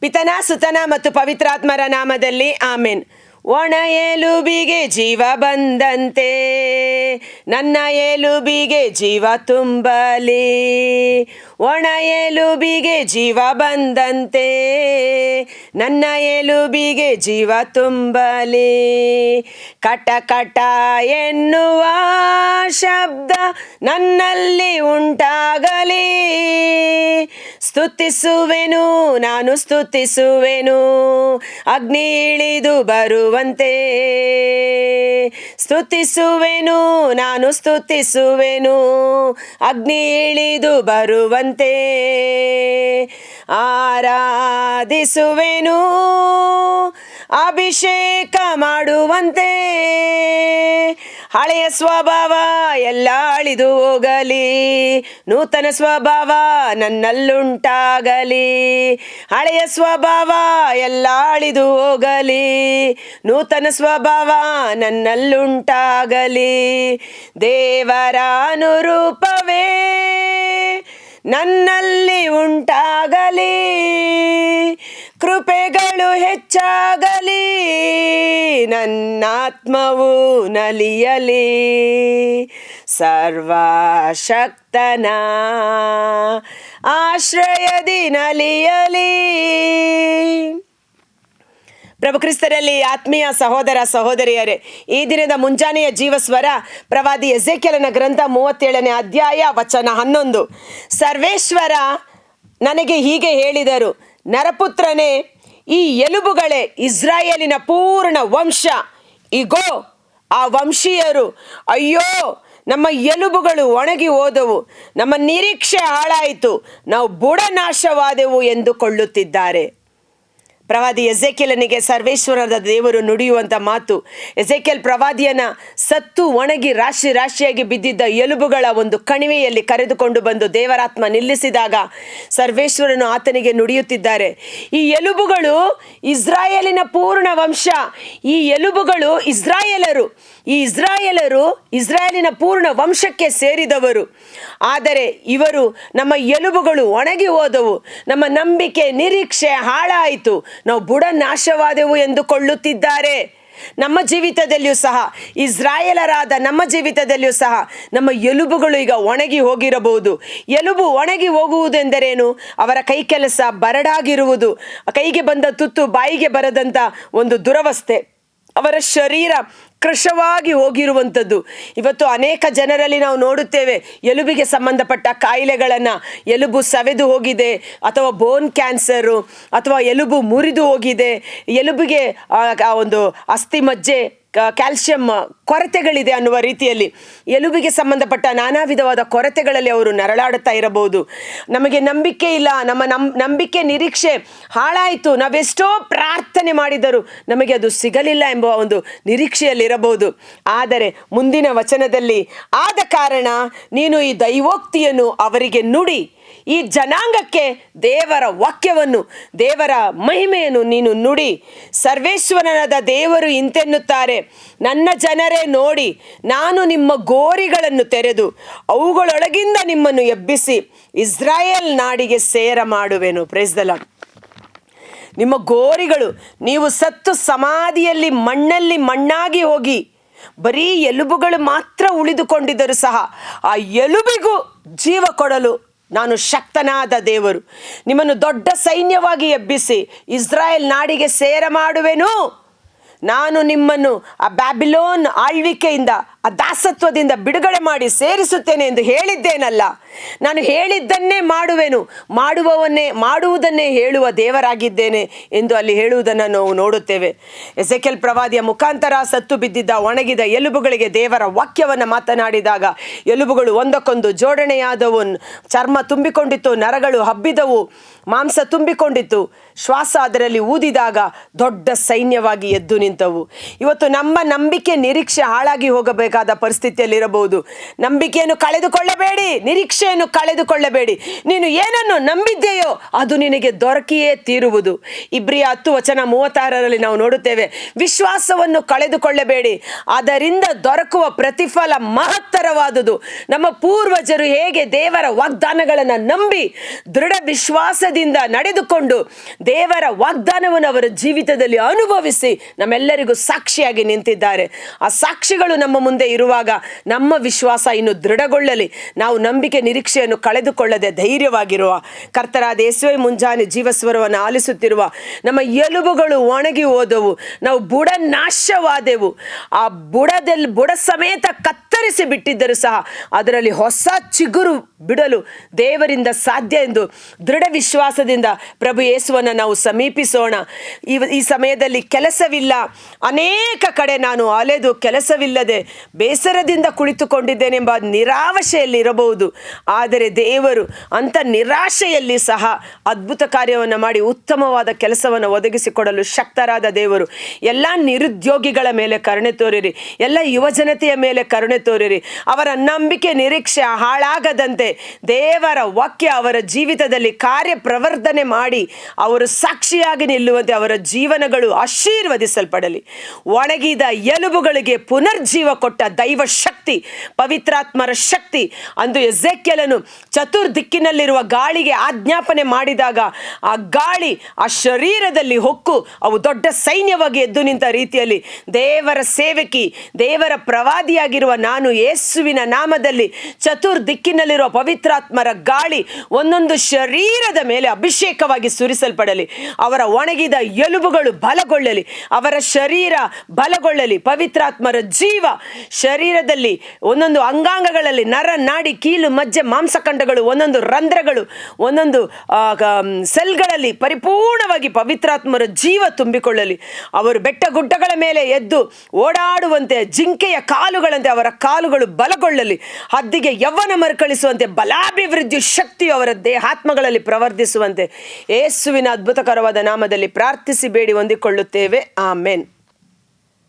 ಪಿತನ, ಸುತನ ಮತ್ತು ಪವಿತ್ರಾತ್ಮರ ನಾಮದಲ್ಲಿ ಆಮೇನ್. ಒಣ ಏಲುಬಿಗೆ ಜೀವ ಬಂದಂತೆ, ನನ್ನ ಏಲುಬಿಗೆ ಜೀವ ತುಂಬಲಿ. ಒಣ ಏಲುಬಿಗೆ ಜೀವ ಬಂದಂತೆ, ನನ್ನ ಏಲುಬಿಗೆ ಜೀವ ತುಂಬಲಿ. ಕಟ ಕಟ ಎನ್ನುವ ಶಬ್ದ ನನ್ನಲ್ಲಿ ಉಂಟಾಗಲಿ. ಸ್ತುತಿಸುವೆನು ನಾನು ಸ್ತುತಿಸುವೆನು ಅಗ್ನಿ ಇಳಿದು ಬರುವಂತೆ. ಸ್ತುತಿಸುವೆನು ನಾನು ಸ್ತುತಿಸುವೆನು ಅಗ್ನಿ ಇಳಿದು ಬರುವಂತೆ. ಆರಾಧಿಸುವೆನು ಅಭಿಷೇಕ ಮಾಡುವಂತೆ. ಹಳೆಯ ಸ್ವಭಾವ ಎಲ್ಲ ಅಳಿದು ಹೋಗಲಿ. ನೂತನ ಸ್ವಭಾವ ನನ್ನಲ್ಲುಂಟಾಗಲಿ. ಹಳೆಯ ಸ್ವಭಾವ ಎಲ್ಲ ಅಳಿದು ಹೋಗಲಿ. ನೂತನ ಸ್ವಭಾವ ನನ್ನಲ್ಲುಂಟಾಗಲಿ. ದೇವರ ಅನುರೂಪವೇ ನನ್ನಲ್ಲಿ ಉಂಟಾಗಲಿ. ಕೃಪೆಗಳು ಹೆಚ್ಚಾಗಲಿ. ನನ್ನಾತ್ಮವು ನಲಿಯಲಿ. ಸರ್ವಶಕ್ತನ ಆಶ್ರಯದಿ ನಲಿಯಲಿ. ಪ್ರಭು ಕ್ರಿಸ್ತರಲ್ಲಿ ಆತ್ಮೀಯ ಸಹೋದರ ಸಹೋದರಿಯರೇ, ಈ ದಿನದ ಮುಂಜಾನೆಯ ಜೀವಸ್ವರ ಪ್ರವಾದಿ ಎಸೆಕೆಲನ ಗ್ರಂಥ ಮೂವತ್ತೇಳನೇ ಅಧ್ಯಾಯ ವಚನ ಹನ್ನೊಂದು. ಸರ್ವೇಶ್ವರ ನನಗೆ ಹೀಗೆ ಹೇಳಿದರು ನರಪುತ್ರನೇ, ಈ ಎಲುಬುಗಳೇ ಇಸ್ರಾಯೇಲಿನ ಪೂರ್ಣ ವಂಶ. ಇಗೋ, ಆ ವಂಶೀಯರು, ಅಯ್ಯೋ, ನಮ್ಮ ಎಲುಬುಗಳು ಒಣಗಿ ಹೋದವು. ನಮ್ಮ ನಿರೀಕ್ಷೆ ಹಾಳಾಯಿತು. ನಾವು ಬುಡನಾಶವಾದೆವು ಎಂದುಕೊಳ್ಳುತ್ತಿದ್ದಾರೆ. ಪ್ರವಾದಿ ಎಜೆಕೆಲನಿಗೆ ಸರ್ವೇಶ್ವರದ ದೇವರು ನುಡಿಯುವಂಥ ಮಾತು. ಎಜೆಕೆಲ್ ಪ್ರವಾದಿಯನ ಸತ್ತು ಒಣಗಿ ರಾಶಿ ರಾಶಿಯಾಗಿ ಬಿದ್ದಿದ್ದ ಎಲುಬುಗಳ ಒಂದು ಕಣಿವೆಯಲ್ಲಿ ಕರೆದುಕೊಂಡು ಬಂದು ದೇವರಾತ್ಮ ನಿಲ್ಲಿಸಿದಾಗ ಸರ್ವೇಶ್ವರನು ಆತನಿಗೆ ನುಡಿಯುತ್ತಿದ್ದಾರೆ. ಈ ಎಲುಬುಗಳು ಇಸ್ರಾಯೇಲಿನ ಪೂರ್ಣ ವಂಶ. ಈ ಎಲುಬುಗಳು ಇಸ್ರಾಯೇಲರು. ಈ ಇಸ್ರಾಯೇಲರು ಇಸ್ರಾಯೇಲಿನ ಪೂರ್ಣ ವಂಶಕ್ಕೆ ಸೇರಿದವರು. ಆದರೆ ಇವರು ನಮ್ಮ ಎಲುಬುಗಳು ಒಣಗಿ ಹೋದವು. ನಮ್ಮ ನಂಬಿಕೆ ನಿರೀಕ್ಷೆ ಹಾಳಾಯಿತು. ನಾವು ಬುಡ ನಾಶವಾದೆವು ಎಂದುಕೊಳ್ಳುತ್ತಿದ್ದಾರೆ. ನಮ್ಮ ಜೀವಿತದಲ್ಲಿಯೂ ಸಹ, ಇಸ್ರಾಯೇಲರಾದ ನಮ್ಮ ಜೀವಿತದಲ್ಲಿಯೂ ಸಹ ನಮ್ಮ ಎಲುಬುಗಳು ಈಗ ಒಣಗಿ ಹೋಗಿರಬಹುದು. ಎಲುಬು ಒಣಗಿ ಹೋಗುವುದೆಂದರೇನು? ಅವರ ಕೈ ಕೆಲಸ ಬರಡಾಗಿರುವುದು, ಕೈಗೆ ಬಂದ ತುತ್ತು ಬಾಯಿಗೆ ಬರದಂಥ ಒಂದು ದುರವಸ್ಥೆ. ಅವರ ಶರೀರ ಕೃಶವಾಗಿ ಹೋಗಿರುವಂಥದ್ದು. ಇವತ್ತು ಅನೇಕ ಜನರಲ್ಲಿ ನಾವು ನೋಡುತ್ತೇವೆ ಎಲುಬಿಗೆ ಸಂಬಂಧಪಟ್ಟ ಕಾಯಿಲೆಗಳನ್ನು. ಎಲುಬು ಸವೆದು ಹೋಗಿದೆ ಅಥವಾ ಬೋನ್ ಕ್ಯಾನ್ಸರು ಅಥವಾ ಎಲುಬು ಮುರಿದು ಹೋಗಿದೆ. ಎಲುಬಿಗೆ ಆ, ಒಂದು ಅಸ್ಥಿ ಮಜ್ಜೆ ಕ್ಯಾಲ್ಸಿಯಂ ಕೊರತೆಗಳಿದೆ ಅನ್ನುವ ರೀತಿಯಲ್ಲಿ ಎಲುಬಿಗೆ ಸಂಬಂಧಪಟ್ಟ ನಾನಾ ವಿಧವಾದ ಕೊರತೆಗಳಲ್ಲಿ ಅವರು ನರಳಾಡುತ್ತಾ ಇರಬಹುದು. ನಮಗೆ ನಂಬಿಕೆ ಇಲ್ಲ, ನಮ್ಮ ನಂ, ನಂಬಿಕೆ ನಿರೀಕ್ಷೆ ಹಾಳಾಯಿತು, ನಾವೆಷ್ಟೋ ಪ್ರಾರ್ಥನೆ ಮಾಡಿದರೂ ನಮಗೆ ಅದು ಸಿಗಲಿಲ್ಲ ಎಂಬ ಒಂದು ನಿರೀಕ್ಷೆಯಲ್ಲಿರಬಹುದು. ಆದರೆ ಮುಂದಿನ ವಚನದಲ್ಲಿ ಆದ ಕಾರಣ ನೀನು ಈ ದೈವೋಕ್ತಿಯನ್ನು ಅವರಿಗೆ ನುಡಿ ಈ ಜನಾಂಗಕ್ಕೆ ದೇವರ ವಾಕ್ಯವನ್ನು, ದೇವರ ಮಹಿಮೆಯನ್ನು ನೀನು ನುಡಿ. ಸರ್ವೇಶ್ವರನಾದ ದೇವರು ಇಂತೆನ್ನುತ್ತಾರೆ, ನನ್ನ ಜನರೇ ನೋಡಿ, ನಾನು ನಿಮ್ಮ ಗೋರಿಗಳನ್ನು ತೆರೆದು ಅವುಗಳೊಳಗಿಂದ ನಿಮ್ಮನ್ನು ಎಬ್ಬಿಸಿ ಇಸ್ರಾಯೇಲ್ ನಾಡಿಗೆ ಸೇರ ಮಾಡುವೆನು. ಪ್ರೇಸ್ದಲ ನಿಮ್ಮ ಗೋರಿಗಳು, ನೀವು ಸತ್ತು ಸಮಾಧಿಯಲ್ಲಿ ಮಣ್ಣಲ್ಲಿ ಮಣ್ಣಾಗಿ ಹೋಗಿ, ಬರೀ ಎಲುಬುಗಳು ಮಾತ್ರ ಉಳಿದುಕೊಂಡಿದ್ದರೂ ಸಹ ಆ ಎಲುಬಿಗೂ ಜೀವ ಕೊಡಲು ನಾನು ಶಕ್ತನಾದ ದೇವರು, ನಿಮ್ಮನ್ನು ದೊಡ್ಡ ಸೈನ್ಯವಾಗಿ ಎಬ್ಬಿಸಿ ಇಸ್ರಾಯೇಲ್ ನಾಡಿಗೆ ಸೇರ ಮಾಡುವೆನು ನಾನು ನಿಮ್ಮನ್ನು ಆ ಬ್ಯಾಬಿಲೋನ್ ಆಳ್ವಿಕೆಯಿಂದ ಆ ದಾಸತ್ವದಿಂದ ಬಿಡುಗಡೆ ಮಾಡಿ ಸೇರಿಸುತ್ತೇನೆ ಎಂದು ಹೇಳಿದ್ದೇನಲ್ಲ. ನಾನು ಹೇಳಿದ್ದನ್ನೇ ಮಾಡುವೆನು. ಮಾಡುವವನ್ನೇ, ಮಾಡುವುದನ್ನೇ ಹೇಳುವ ದೇವರಾಗಿದ್ದೇನೆ ಎಂದು ಅಲ್ಲಿ ಹೇಳುವುದನ್ನು ನಾವು ನೋಡುತ್ತೇವೆ. ಎಸೆಕೆಲ್ ಪ್ರವಾದಿಯ ಮುಖಾಂತರ ಸತ್ತು ಬಿದ್ದಿದ್ದ, ಒಣಗಿದ ಎಲುಬುಗಳಿಗೆ ದೇವರ ವಾಕ್ಯವನ್ನು ಮಾತನಾಡಿದಾಗ, ಎಲುಬುಗಳು ಒಂದಕ್ಕೊಂದು ಜೋಡಣೆಯಾದವು ಚರ್ಮ ತುಂಬಿಕೊಂಡಿತ್ತು, ನರಗಳು ಹಬ್ಬಿದವು, ಮಾಂಸ ತುಂಬಿಕೊಂಡಿತ್ತು. ಶ್ವಾಸ ಅದರಲ್ಲಿ ಊದಿದಾಗ ದೊಡ್ಡ ಸೈನ್ಯವಾಗಿ ಎದ್ದು ನಿಂತವು. ಇವತ್ತು ನಮ್ಮ ನಂಬಿಕೆ ನಿರೀಕ್ಷೆ ಹಾಳಾಗಿ ಹೋಗಬೇಕಾದ್ರೆ ಹೋಗಬೇಕಾದ ಪರಿಸ್ಥಿತಿಯಲ್ಲಿರಬಹುದು. ನಂಬಿಕೆಯನ್ನು ಕಳೆದುಕೊಳ್ಳಬೇಡಿ, ನಿರೀಕ್ಷೆಯನ್ನು ಕಳೆದುಕೊಳ್ಳಬೇಡಿ. ನೀನು ಏನನ್ನು ನಂಬಿದ್ದೆಯೋ ಅದು ನಿನಗೆ ದೊರಕಿಯೇ ತೀರುವುದು. ಇಬ್ರಿಯ ಹತ್ತು ವಚನ ಮೂವತ್ತಾರರಲ್ಲಿ ನಾವು ನೋಡುತ್ತೇವೆ, ವಿಶ್ವಾಸವನ್ನು ಕಳೆದುಕೊಳ್ಳಬೇಡಿ, ಅದರಿಂದ ದೊರಕುವ ಪ್ರತಿಫಲ ಮಹತ್ತರವಾದುದು. ನಮ್ಮ ಪೂರ್ವಜರು ಹೇಗೆ ದೇವರ ವಾಗ್ದಾನಗಳನ್ನು ನಂಬಿ, ದೃಢ ವಿಶ್ವಾಸದಿಂದ ನಡೆದುಕೊಂಡು ದೇವರ ವಾಗ್ದಾನವನ್ನು ಅವರ ಜೀವಿತದಲ್ಲಿ ಅನುಭವಿಸಿ ನಮ್ಮೆಲ್ಲರಿಗೂ ಸಾಕ್ಷಿಯಾಗಿ ನಿಂತಿದ್ದಾರೆ. ಆ ಸಾಕ್ಷಿಗಳು ನಮ್ಮ ಮುಂದೆ ಇರುವಾಗ ನಮ್ಮ ವಿಶ್ವಾಸ ಇನ್ನು ದೃಢಗೊಳ್ಳಲಿ. ನಾವು ನಂಬಿಕೆ ನಿರೀಕ್ಷೆಯನ್ನು ಕಳೆದುಕೊಳ್ಳದೆ ಧೈರ್ಯವಾಗಿರುವ ಕರ್ತರಾದ ಯೇಸುವೆ ಮುಂಜಾನೆ ಜೀವಸ್ವರವನ್ನು ಆಲಿಸುತ್ತಿರುವ ನಮ್ಮ ಎಲುಬುಗಳು ಒಣಗಿ ಹೋದವು. ನಾವು ಬುಡ ನಾಶವಾದೆವು ಆ ಬುಡದಲ್ಲಿ ಬುಡ ಸಮೇತ ಕತ್ತರಿಸಿ ಬಿಟ್ಟಿದ್ದರೂ ಸಹ ಅದರಲ್ಲಿ ಹೊಸ ಚಿಗುರು ಬಿಡಲು ದೇವರಿಂದ ಸಾಧ್ಯ ಎಂದು ದೃಢ ವಿಶ್ವಾಸದಿಂದ ಪ್ರಭು ಯೇಸುವನ್ನು ನಾವು ಸಮೀಪಿಸೋಣ. ಈ ಈ ಸಮಯದಲ್ಲಿ ಕೆಲಸವಿಲ್ಲ. ಅನೇಕ ಕಡೆ ನಾನು ಅಲೆದು ಕೆಲಸವಿಲ್ಲದೆ ಬೇಸರದಿಂದ ಕುಳಿತುಕೊಂಡಿದ್ದೇನೆಂಬ ನಿರಾವಶೆಯಲ್ಲಿ ಇರಬಹುದು. ಆದರೆ ದೇವರು ಅಂಥ ನಿರಾಶೆಯಲ್ಲಿ ಸಹ ಅದ್ಭುತ ಕಾರ್ಯವನ್ನು ಮಾಡಿ ಉತ್ತಮವಾದ ಕೆಲಸವನ್ನು ಒದಗಿಸಿಕೊಡಲು ಶಕ್ತರಾದ ದೇವರು. ಎಲ್ಲ ನಿರುದ್ಯೋಗಿಗಳ ಮೇಲೆ ಕರುಣೆ ತೋರಿರಿ. ಎಲ್ಲ ಯುವಜನತೆಯ ಮೇಲೆ ಕರುಣೆ ತೋರಿರಿ. ಅವರ ನಂಬಿಕೆ ನಿರೀಕ್ಷೆ ಹಾಳಾಗದಂತೆ ದೇವರ ವಾಕ್ಯ ಅವರ ಜೀವಿತದಲ್ಲಿ ಕಾರ್ಯ ಪ್ರವರ್ಧನೆ ಮಾಡಿ ಅವರು ಸಾಕ್ಷಿಯಾಗಿ ನಿಲ್ಲುವಂತೆ ಅವರ ಜೀವನಗಳು ಆಶೀರ್ವದಿಸಲ್ಪಡಲಿ. ಒಣಗಿದ ಎಲುಬುಗಳಿಗೆ ಪುನರ್ಜೀವ ಕೊಟ್ಟ ದೈವ ಶಕ್ತಿ, ಪವಿತ್ರಾತ್ಮರ ಶಕ್ತಿ ಅಂದು ಎಜೆಕ್ಯಲನು ಚತುರ್ದಿಕ್ಕಿನಲ್ಲಿರುವ ಗಾಳಿಗೆ ಆಜ್ಞಾಪನೆ ಮಾಡಿದಾಗ ಆ ಗಾಳಿ ಆ ಶರೀರದಲ್ಲಿ ಹೊಕ್ಕು, ಅವು ದೊಡ್ಡ ಸೈನ್ಯವಾಗಿ ಎದ್ದು ನಿಂತ ರೀತಿಯಲ್ಲಿ ದೇವರ ಸೇವಕಿ, ದೇವರ ಪ್ರವಾದಿಯಾಗಿರುವ ನಾನು ಯೇಸುವಿನ ನಾಮದಲ್ಲಿ ಚತುರ್ ಚತುರ್ದಿಕ್ಕಿನಲ್ಲಿರುವ ಪವಿತ್ರಾತ್ಮರ ಗಾಳಿ ಒಂದೊಂದು ಶರೀರದ ಮೇಲೆ ಅಭಿಷೇಕವಾಗಿ ಸುರಿಸಲ್ಪಡಲಿ. ಅವರ ಒಣಗಿದ ಎಲುಬುಗಳು ಬಲಗೊಳ್ಳಲಿ. ಅವರ ಶರೀರ ಬಲಗೊಳ್ಳಲಿ. ಪವಿತ್ರಾತ್ಮರ ಜೀವ ಶರೀರದಲ್ಲಿ ಒಂದೊಂದು ಅಂಗಾಂಗಗಳಲ್ಲಿ ನರ, ನಾಡಿ, ಕೀಲು, ಮಜ್ಜೆ, ಮಾಂಸಖಂಡಗಳು, ಒಂದೊಂದು ರಂಧ್ರಗಳು, ಒಂದೊಂದು ಸೆಲ್ಗಳಲ್ಲಿ ಪರಿಪೂರ್ಣವಾಗಿ ಪವಿತ್ರಾತ್ಮರ ಜೀವ ತುಂಬಿಕೊಳ್ಳಲಿ. ಅವರು ಬೆಟ್ಟ ಗುಡ್ಡಗಳ ಮೇಲೆ ಎದ್ದು ಓಡಾಡುವಂತೆ, ಜಿಂಕೆಯ ಕಾಲುಗಳಂತೆ ಅವರ ಕಾಲುಗಳು ಬಲಗೊಳ್ಳಲಿ. ಹದ್ದಿಗೆ ಯವ್ವನ ಮರುಕಳಿಸುವಂತೆ, ಬಲಾಭಿವೃದ್ಧಿ ಶಕ್ತಿಯು ಅವರ ದೇಹಾತ್ಮಗಳಲ್ಲಿ ಪ್ರವರ್ಧಿಸುವಂತೆ. ಯೇಸುವಿನ ಅದ್ಭುತಕರವಾದ ನಾಮದಲ್ಲಿ ಪ್ರಾರ್ಥಿಸಿ, ಬೇಡಿ ಹೊಂದಿಕೊಳ್ಳುತ್ತೇವೆ. ಆಮೆನ್.